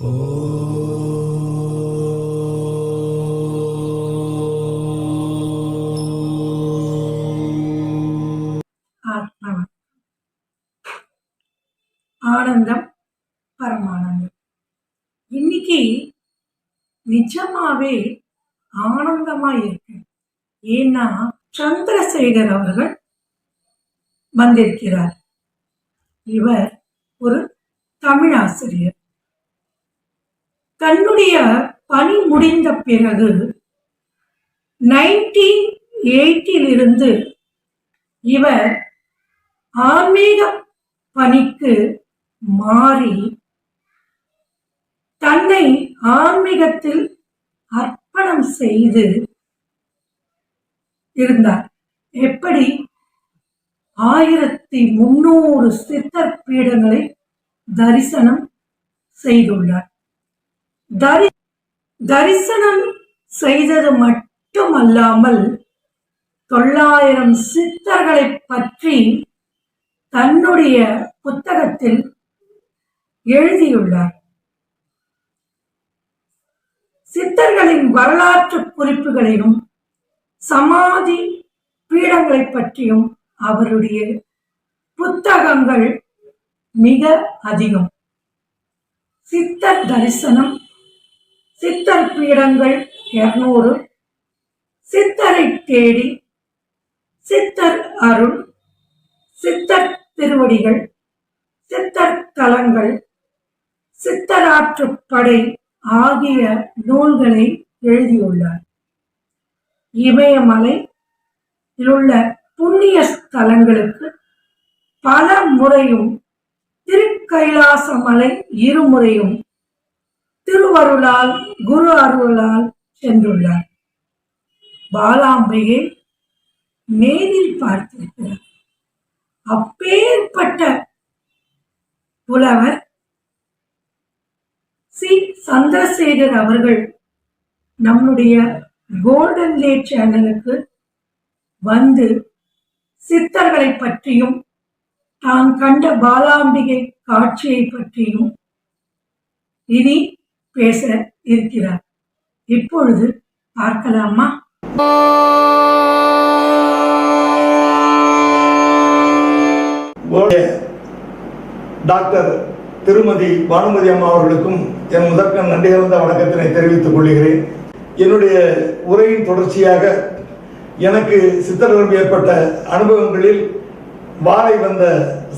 ஆனந்தம் பரமானந்தம். இன்னைக்கு நிஜமாவே ஆனந்தமா இருக்கு. ஏன்னா சந்திரசேகர் அவர்கள் வந்திருக்கிறார். இவர் ஒரு தமிழ் ஆசிரியர் தன்னுடைய பணி முடிந்த பிறகு நைன்டீன் எயிட்டிலிருந்து இவர் ஆன்மீக பணிக்கு மாறி தன்னை ஆன்மீகத்தில் அர்ப்பணம் செய்து இருந்தார். எப்படி? ஆயிரத்தி முன்னூறு சித்தர் பீடங்களை தரிசனம் செய்துள்ளார். தரி தரிசனம் செய்தது மட்டுமல்லாமல் தொள்ளாயிரம் சித்தர்களை பற்றி தன்னுடைய புத்தகத்தில் எழுதியுள்ளார். சித்தர்களின் வரலாற்று குறிப்புகளையும் சமாதி பீடங்களை பற்றியும் அவருடைய புத்தகங்கள் மிக அதிகம். சித்தர் தரிசனம் சித்தர் பீடங்கள் இருநூறு. சித்தரை தேடி சித்தர் அருள் சித்தர் திருவடிகள் சித்தர் தலங்கள் சித்தராற்றுப்படை ஆகிய நூல்களை எழுதியுள்ளார். இமயமலை உள்ள புண்ணிய ஸ்தலங்களுக்கு பல முறையும் திருக்கைலாசமலை இருமுறையும் திருவருளால் குரு அருளால் சென்றுள்ளார். பாலாம்பையை நேரில் பார்த்திருக்கிறார். அப்பேற்பட்ட புலவர் சி. சந்திரசேகர் அவர்கள் நம்முடைய கோல்டன் லே சேனலுக்கு வந்து சித்தர்களை பற்றியும் தான் கண்ட பாலாம்பிகை காட்சியை பற்றியும் இனி பேச இருக்கிறார். இப்பொழுது பார்க்கலாமா? டாக்டர் திருமதி பானுமதி அம்மா அவர்களுக்கும் என் முதற்க நன்றி வணக்கத்தினை தெரிவித்துக் கொள்கிறேன். என்னுடைய உரையின் தொடர்ச்சியாக எனக்கு சித்தர்களும் ஏற்பட்ட அனுபவங்களில் வாரை வந்த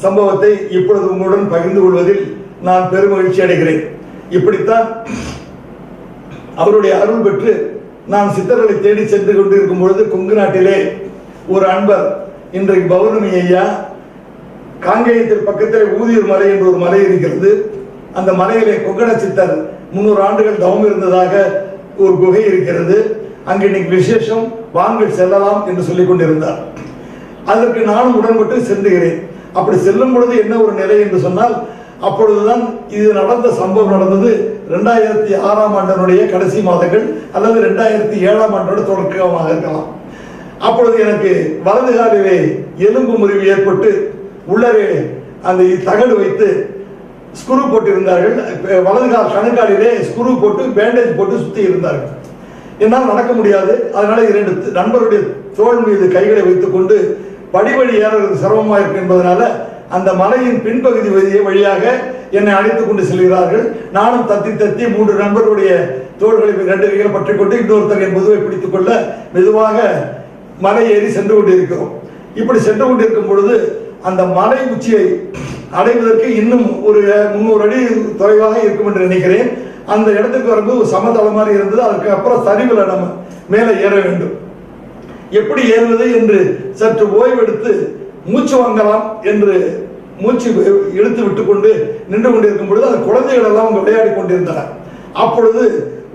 சம்பவத்தை இப்பொழுது உங்களுடன் பகிர்ந்து கொள்வதில் நான் பெருமகிழ்ச்சி அடைகிறேன் இப்படித்தான் அவருடைய அருள் பெற்று நான் சித்தர்களை தேடி சென்று கொண்டிருக்கும் பொழுது கொங்கு நாட்டிலே ஒரு அன்பர் இன்றைக்கு பௌர்ணமி ஐயா காங்கேயத்தில் பக்கத்தில் ஊதியூர் மலை என்று ஒரு மலை இருக்கிறது. அந்த மலையிலே கொங்கண சித்தர் முன்னூறு ஆண்டுகள் தவம் இருந்ததாக ஒரு குகை இருக்கிறது. அங்கு இன்னைக்கு விசேஷம் வாங்கள் செல்லலாம் என்று சொல்லிக் கொண்டிருந்தார். அதற்கு நானும் உடன்பட்டு சென்றுகிறேன் அப்படி செல்லும் பொழுது என்ன ஒரு நிலை என்று சொன்னால் அப்பொழுதுதான் இது நடந்த சம்பவம் நடந்தது. ரெண்டாயிரத்தி ஆறாம் ஆண்டனுடைய கடைசி மாதங்கள் அல்லது ரெண்டாயிரத்தி ஏழாம் ஆண்டோட தொடக்கமாக இருக்கலாம். அப்பொழுது எனக்கு வலது காலிலே எலும்பு முறிவு ஏற்பட்டு உள்ளவே அந்த தகடு வைத்து ஸ்குரு போட்டு இருந்தார்கள் வலது கால் கணுக்காலிலே ஸ்குரு போட்டு பேண்டேஜ் போட்டு சுத்தி இருந்தார்கள். என்னால் நடக்க முடியாது. அதனால இரண்டு நண்பருடைய தோல் மீது கைகளை வைத்துக்கொண்டு படிவழி ஏறுறது சிரமமாக இருக்கு என்பதனால அந்த மலையின் பின்பகுதி வழியே வழியாக என்னை அழைத்துக் கொண்டு செல்கிறார்கள். நானும் தத்தி தத்தி மூன்று நண்பர்களுடைய தோள்களை ரெண்டு கைகளை பற்றி கொண்டு இன்னொருத்தர் என் முதுவை பிடித்துக் கொள்ள மெதுவாக மலை ஏறி சென்று கொண்டிருக்கிறோம். இப்படி சென்று கொண்டிருக்கும் பொழுது அந்த மலை உச்சியை அடைவதற்கு இன்னும் ஒரு முன்னூறு அடி தொலைவாக இருக்கும் என்று நினைக்கிறேன். அந்த இடத்துக்கு வரும்போது ஒரு சமதளம் மாதிரி இருந்தது. அதுக்கு அப்புறம் சரிவில் நம்ம மேலே ஏற வேண்டும். எப்படி ஏறுவது என்று சற்று ஓய்வெடுத்து மூச்சு வாங்கலாம் என்று மூச்சு இழுத்து விட்டுக்கொண்டு நின்று கொண்டிருக்கும் பொழுது அந்த குழந்தைகள் எல்லாம் அவங்க விளையாடி கொண்டிருந்தனர் அப்பொழுது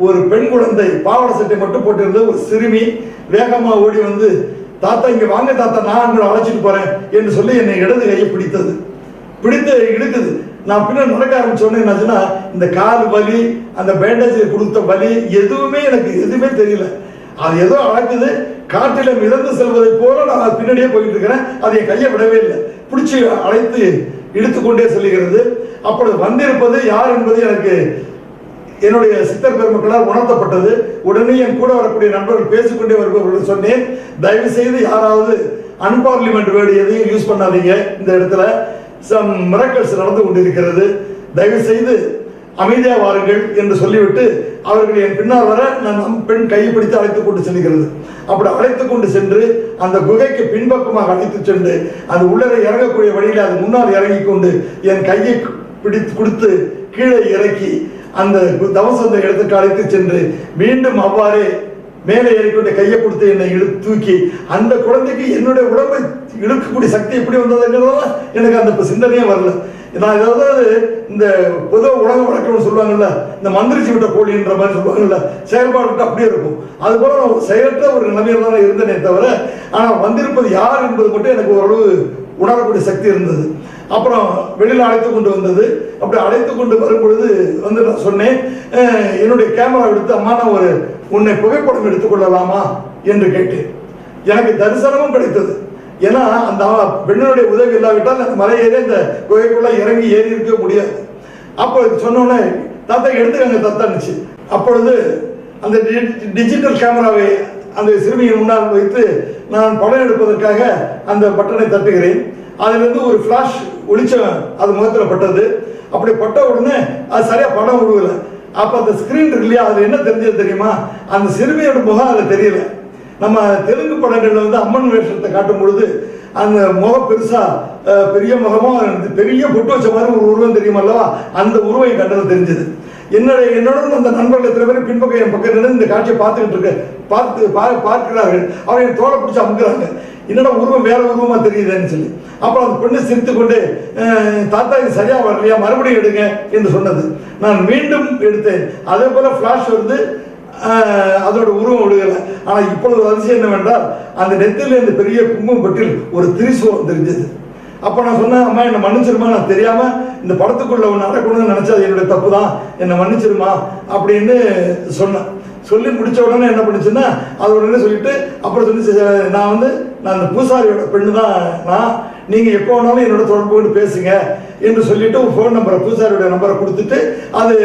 ஒரு பெண் குழந்தை பாவாடை சட்டை மட்டும் போட்டிருந்த ஒரு சிறுமி வேகமா ஓடி வந்து தாத்தா இங்க வாங்க தாத்தா நான் உங்களை அழைச்சிட்டு போறேன் என்று சொல்லி என்னை இடது கையை பிடித்தது. பிடித்து இழுக்குது. நான் பின்னர் நடக்க ஆரம்பிச்சோன்னு என்னாச்சுன்னா இந்த கால் வலி அந்த பேண்டேஜ் கொடுத்த வலி எதுவுமே எனக்கு எதுவுமே தெரியல. அது ஏதோ அழைக்குது காட்டில மிதந்து செல்வதை போல நான் பின்னாடியே போயிட்டு இருக்கிறேன் அதை என் கையை விடவே இல்லை. பிடிச்சி அழைத்து இழுத்துக்கொண்டே செல்கிறது. அப்பொழுது வந்திருப்பது யார் என்பது எனக்கு என்னுடைய சித்தர் பெருமக்களால் உணர்த்தப்பட்டது. உடனே என் கூட வரக்கூடிய நண்பர்கள் பேசிக்கொண்டே வருபவர்கள் சொன்னேன். தயவு செய்து யாராவது அன்பார்லிமெண்ட் வேர்டு எதையும் யூஸ் பண்ணாதீங்க. இந்த இடத்துல சம் மிரக்கல்ஸ் நடந்து கொண்டிருக்கிறது. தயவு செய்து அமைதியா வாருங்கள் என்று சொல்லிவிட்டு அவர்கள் என் பின்னால் வர நான் நம் பெண் கையை பிடித்து அழைத்துக் கொண்டு செல்கிறது. அப்படி அழைத்துக் கொண்டு சென்று அந்த குகைக்கு பின்பக்கமாக அழைத்து சென்று அது உள்ளே இறங்கக்கூடிய வழியில் அது முன்னால் இறங்கி கொண்டு என் கையை பிடித்து கொடுத்து கீழே இறக்கி அந்த தவசந்த இடத்துக்கு அழைத்து சென்று மீண்டும் அவ்வாறே மேலே ஏறிக்கொண்டு கையை கொடுத்து என்னை இழு தூக்கி அந்த குழந்தைக்கு என்னுடைய உடம்பை இழுக்கக்கூடிய சக்தி எப்படி வந்ததுங்கிறதெல்லாம் எனக்கு அந்த சிந்தனையே வரல. நான் ஏதாவது இந்த பொதுவாக உலக வழக்கம்னு சொல்லுவாங்கல்ல இந்த மந்திரிச்சு விட்ட கோழின்ற மாதிரி சொல்லுவாங்கல்ல செயல்பாடு அப்படியே இருக்கும். அது போல நான் ஒரு செயலற்ற ஒரு நிலைமையில தான் இருந்தேனே தவிர ஆனால் வந்திருப்பது யார் என்பது மட்டும் எனக்கு ஓரளவு உணரக்கூடிய சக்தி இருந்தது. அப்புறம் வெளியில் அழைத்து கொண்டு வந்தது. அப்படி அழைத்து கொண்டு வரும் பொழுது வந்து நான் சொன்னேன் என்னுடைய கேமரா எடுத்து அம்மா நான் ஒரு உன்னை புகைப்படம் எடுத்துக்கொள்ளலாமா என்று கேட்டேன். எனக்கு தரிசனமும் கிடைத்தது. ஏன்னா அந்த பெண்ணுடைய உதவி இல்லாவிட்டால் அந்த மலையேறி அந்த குகைக்குள்ள இறங்கி ஏறி இருக்க முடியாது. அப்போ சொன்னோன்னே தத்தை உடனே தாத்தா எடுத்துக்கங்க தாத்தான்னுச்சு அப்பொழுது அந்த டி- டிஜிட்டல் கேமராவை அந்த சிறுமியின் முன்னால் வைத்து நான் படம் எடுப்பதற்காக அந்த பட்டனை தட்டுகிறேன். அதிலிருந்து ஒரு ஃப்ளாஷ் ஒளிச்சம் அது முகத்தில் பட்டது. அப்படி பட்ட உடனே அது சரியாக படம் விடுவல அப்போ அந்த ஸ்க்ரீன் இருக்கு இல்லையா அதில் என்ன தெரிஞ்சது தெரியுமா? அந்த சிறுமியோட முகம் அதில் தெரியல. நம்ம தெலுங்கு படங்கள்ல வந்து அம்மன் வேஷத்தை காட்டும் பொழுது அந்த முகம் பெருசா பெரிய முகமா பெரிய பொட்டு வச்ச மாதிரி ஒரு உருவம் தெரியும் அல்லவா? அந்த உருவம் என் கண்ணில் தெரிஞ்சது. என்னோட என்னோட அந்த நண்பர்கள் எத்தனை பேரும் பின்பக்கம் என் பக்கம் நின்று இந்த காட்சியை பார்த்துக்கிட்டு இருக்க பார்த்து பா- பார்க்கிறார்கள். அவரை என் தோலை பிடிச்சி அமுக்குறாங்க. என்னடா உருவம் வேற உருவமா தெரியுதுன்னு சொல்லி. அப்புறம் அந்த பெண்ணை சிரித்து கொண்டு தாத்தா இது சரியா வரலையா? மறுபடியும் எடுங்க என்று சொன்னது. நான் மீண்டும் எடுத்தேன். அதே போல ஃபிளாஷ் வந்து அதோட உருவம் விடுகல. ஆனா இப்பொழுது ஒரு அதிசயம் என்னவென்றால் அந்த நெத்தில இருந்து பெரிய குங்குமம் பட்டில் ஒரு திரிசூலம் தெரிஞ்சது. அப்ப நான் சொன்னேன் அம்மா என்னை மன்னிச்சிருமா? நான் தெரியாம இந்த படத்துக்குள்ள ஒன்று நடக்கணும்னு நினைச்சா அது என்னுடைய தப்பு தான் என்னை மன்னிச்சிருமா? அப்படின்னு சொன்னேன். சொல்லி முடிச்ச உடனே என்ன பண்ணுச்சுன்னா அது உடனே சொல்லிட்டு அப்புறம் சொல்லி நான் வந்து நான் அந்த பூசாரியோட பெண்ணு தான் நான் நீங்கள் எப்போ வேணாலும் என்னோட தொடர்பு கொண்டு பேசுங்க என்று சொல்லிட்டு ஃபோன் நம்பரை பூசாரியோட நம்பரை கொடுத்துட்டு அது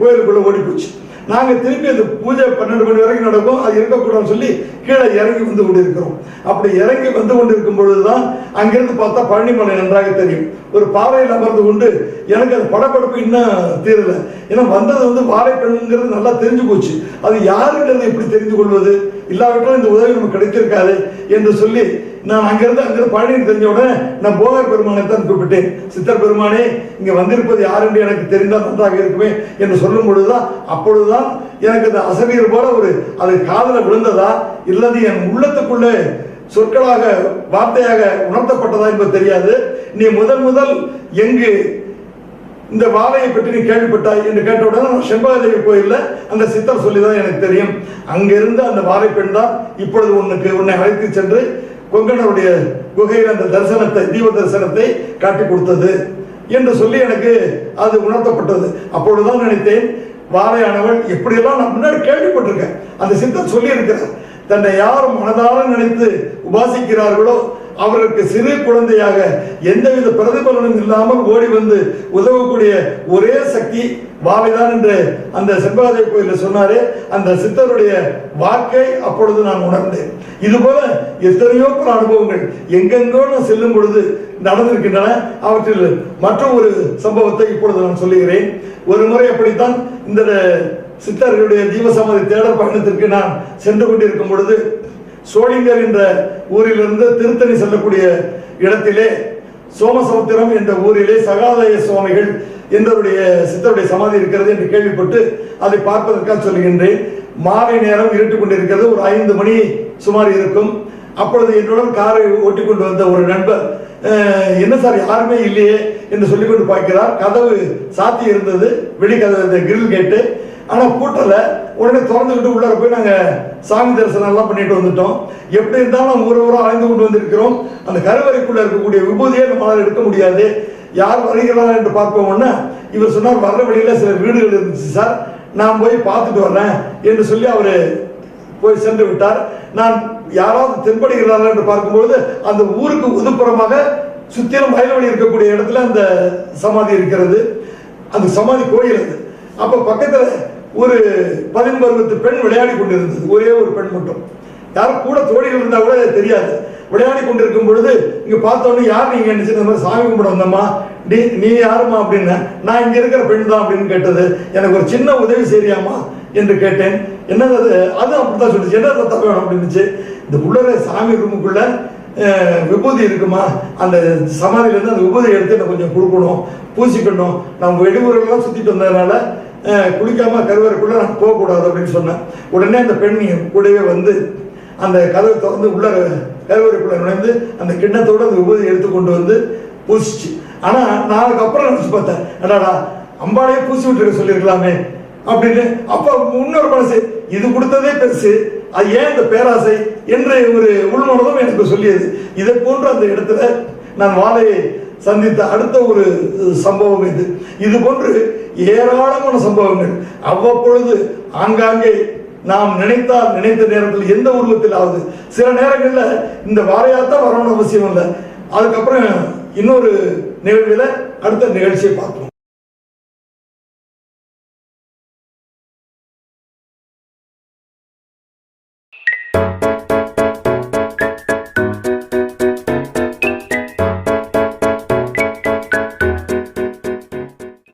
கோயிலுக்குள்ளே ஓடி போச்சு நாங்க திருப்பி அந்த பூஜை பன்னெண்டு மணி வரைக்கும் நடக்கும். அது இருக்கக்கூடாதுன்னு சொல்லி கீழே இறங்கி வந்து கொண்டு இருக்கிறோம் அப்படி இறங்கி வந்து கொண்டு இருக்கும் பொழுதுதான் அங்கிருந்து பார்த்தா பழனிமலை நன்றாக தெரியும். ஒரு பாறையில் அமர்ந்து கொண்டு எனக்கு அது படப்படப்பு இன்னும் தீரல. ஏன்னா வந்தது வந்து வாழைப்பெண்ணுங்கிறது நல்லா தெரிஞ்சு போச்சு. அது யாருங்கிறது எப்படி தெரிந்து கொள்வது? இல்லாவிட்டாலும் இந்த உதவி நமக்கு கிடைத்திருக்காது என்று சொல்லி நான் அங்கிருந்து அங்கிருந்து பழனி தெரிஞ்ச உடனே நான் போகர் பெருமானை தான் கூப்பிட்டேன் சித்தர் பெருமானே இங்க வந்திருப்பது யார் என்று எனக்கு தெரிந்தால் நன்றாக இருக்குமே என்று சொல்லும் பொழுதுதான் அப்பொழுதுதான் எனக்கு அந்த அசரீர் போல ஒரு அது காதல விழுந்ததா இல்லது என் உள்ளத்துக்குள்ளே சொற்களாக வார்த்தையாக உணர்த்தப்பட்டதா என்பது தெரியாது. நீ முதல் முதல் எங்கு இந்த வாழையை பற்றி நீ கேள்விப்பட்டாய் என்று கேட்ட உடனே நான் செண்பகதேவி அந்த சித்தர் சொல்லிதான் எனக்கு தெரியும். அங்கிருந்து அந்த வாழை பெண் தான் இப்பொழுது உனக்கு உன்னை அழைத்து சென்று கொங்கணருடைய குகையில் அந்த தரிசனத்தை தீப தரிசனத்தை காட்டி கொடுத்தது என்று சொல்லி எனக்கு அது உணர்த்தப்பட்டது. அப்பொழுதுதான் நினைத்தேன் வாழையானவள் எப்படியெல்லாம் நான் முன்னாடி கேள்விப்பட்டிருக்கேன். அந்த சித்தர் சொல்லி இருக்கிறார் தன்னை யார் மனதார நினைத்து உபாசிக்கிறார்களோ அவர்களுக்கு சிறு குழந்தையாக எந்தவித பிரதிபலனும் இல்லாமல் ஓடி வந்து உதவக்கூடிய ஒரே சக்தி வாவைதான் என்று அந்த செண்பகதேவி கோயிலில் சொன்னாரே. அந்த சித்தருடைய வாக்கை அப்பொழுது நான் உணர்ந்தேன். இது போல எத்தனையோ பல அனுபவங்கள் எங்கெங்கோ நான் செல்லும் பொழுது நடந்திருக்கின்றன. அவற்றில் மற்ற ஒரு சம்பவத்தை இப்பொழுது நான் சொல்லுகிறேன். ஒரு முறை அப்படித்தான் இந்த சித்தர்களுடைய ஜீவசமாதி தேடல் பயணத்திற்கு நான் சென்று கொண்டிருக்கும் பொழுது சோழிங்கர் என்ற ஊரிலிருந்து திருத்தணி செல்லக்கூடிய இடத்திலே சோமசமுத்திரம் என்ற ஊரிலே சகாதய சுவாமிகள் என்றவருடைய சித்தருடைய சமாதி இருக்கிறது என்று கேள்விப்பட்டு அதை பார்ப்பதற்காக சொல்லுகின்றேன். மாலை நேரம் இருட்டு கொண்டிருக்கிறது. ஒரு ஐந்து மணி சுமார் இருக்கும். அப்பொழுது என்னுடன் காரை ஓட்டி கொண்டு வந்த ஒரு நண்பர் என்ன சார் யாருமே இல்லையே? என்று சொல்லிக் கொண்டு பார்க்கிறார். கதவு சாத்தி இருந்தது. வெளி கதவு கிரில் கேட்டு ஆனால் பூட்டல உடனே திறந்துக்கிட்டு உள்ளார போய் நாங்கள் சாமி தரிசனம் எல்லாம் பண்ணிட்டு வந்துட்டோம். எப்படி இருந்தாலும் நம்ம ஒரு ஊரா அலைந்து கொண்டு வந்திருக்கிறோம். அந்த கருவறைக்குள்ள இருக்கக்கூடிய விபூதியை நம்மளால் எடுக்க முடியாது. யார் வருகிறார் என்று பார்ப்போம்னா இவர் சொன்னார் வர்ற வழியில் சில வீடுகள் இருந்துச்சு சார். நான் போய் பார்த்துட்டு வர்றேன். என்று சொல்லி அவர் போய் சென்று விட்டார். நான் யாராவது தென்படுகிறார்கள் என்று பார்க்கும்பொழுது அந்த ஊருக்கு ஒதுப்புறமாக சுத்திலும் வயல்வெளி இருக்கக்கூடிய இடத்துல அந்த சமாதி இருக்கிறது. அந்த சமாதி கோயில் அது. அப்போ பக்கத்தில் ஒரு பதின்பருவத்து பெண் விளையாடி கொண்டிருந்தது. ஒரே ஒரு பெண் மட்டும். யாரும் கூட தோழிகள் இருந்தா கூட அது தெரியாது. விளையாடி கொண்டிருக்கும் பொழுது இங்க பார்த்தோன்னே யார் நீங்க? என்ன இந்த மாதிரி சாமி கும்பிட வந்தம்மா. நீ நீ யாருமா அப்படின்னு. நான் இங்க இருக்கிற பெண் தான் அப்படின்னு கேட்டது. எனக்கு ஒரு சின்ன உதவி செய்யாமா என்று கேட்டேன். என்னது அது? அது அப்படிதான் சொல்லிச்சு. என்ன ரத்தம் வேணும் அப்படின்னுச்சு. இந்த உள்ளர சாமி ரூமுக்குள்ள விபூதி இருக்குமா? அந்த சமாதியிலேருந்து அந்த விபூதி எடுத்து எனக்கு கொஞ்சம் கொடுக்கணும் பூசிக்கணும். நான் வெளியூரெல்லாம் சுற்றிட்டு வந்ததுனால குளிக்காமல் குளிக்காம கருவறைக்குள்ள நான் போகக்கூடாது அப்படின்னு சொன்னேன். உடனே அந்த பெண் கூடவே வந்து அந்த கதவை திறந்து உள்ள கருவறைக்குள்ள நுழைந்து அந்த கிண்ணத்தோட அந்த உபதி எடுத்து கொண்டு வந்து பூசிச்சு. ஆனா நாளுக்கு அப்புறம் நினைச்சு பார்த்தேன் என்னடா அம்பாளையே பூசி விட்டுருக்க சொல்லியிருக்கலாமே அப்படின்னு. அப்ப இன்னொரு மனசு இது கொடுத்ததே பெருசு அது ஏன் இந்த பேராசை என்று ஒரு உள்மனதும் எனக்கு சொல்லியது. இதை போன்ற அந்த இடத்துல நான் வாழையை சந்தித்த அடுத்த ஒரு சம்பவம் இது. இது போன்று ஏராளமான சம்பவங்கள். அவ்வப்பொழுது ஆங்காங்கே நாம் நினைத்தால் நினைத்த நேரத்தில் எந்த உருவத்திலாவது. சில நேரங்களில் இந்த வாரையாத்தான் வரணும்னு அவசியம் இல்லை. அதுக்கப்புறம் இன்னொரு நிகழ்வில் அடுத்த நிகழ்ச்சியை பார்ப்போம்.